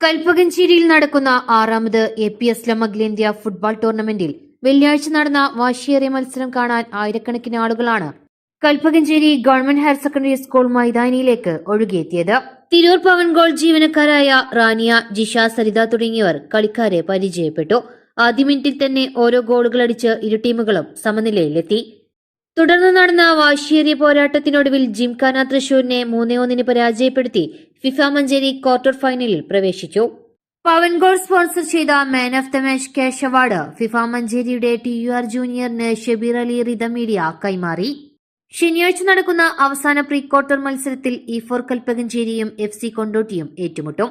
കൽപ്പകഞ്ചേരിയിൽ നടക്കുന്ന ആറാമത് A P S അഖിലേന്ത്യാ ഫുട്ബോൾ ടൂർണമെന്റിൽ വെള്ളിയാഴ്ച നടന്ന വാശിയേറിയ മത്സരം കാണാൻ ആയിരക്കണക്കിന് ആളുകളാണ് Kalpakanchery government higher secondary school മൈതാനിയിലേക്ക് ഒഴുകിയെത്തിയത്. തിരൂർ പവൻ ഗോൾ ജീവനക്കാരായ റാനിയ ജിഷ സരിത തുടങ്ങിയവർ കളിക്കാരെ പരിചയപ്പെട്ടു. ആദ്യ മിനിറ്റിൽ തന്നെ ഓരോ ഗോളുകൾ അടിച്ച് ഇരു ടീമുകളും സമനിലയിലെത്തി. തുടർന്ന് നടന്ന വാശിയേറിയ പോരാട്ടത്തിനൊടുവിൽ ജിംഖാന തൃശൂരിനെ മൂന്നേ ഒന്നിന് പരാജയപ്പെടുത്തി ഫിഫ മഞ്ചേരി ക്വാർട്ടർ ഫൈനലിൽ പ്രവേശിച്ചു. പവൻ ഗോൾ സ്പോൺസർ ചെയ്ത man of the match cash award FIFA മഞ്ചേരിയുടെ T U R ജൂനിയറിന് ഷബീർ അലി റിത മീഡിയ കൈമാറി. ശനിയാഴ്ച നടക്കുന്ന അവസാന പ്രീ ക്വാർട്ടർ മത്സരത്തിൽ ഇ ഫോർ കൽപ്പകഞ്ചേരിയും എഫ് സി കൊണ്ടോട്ടിയും ഏറ്റുമുട്ടും.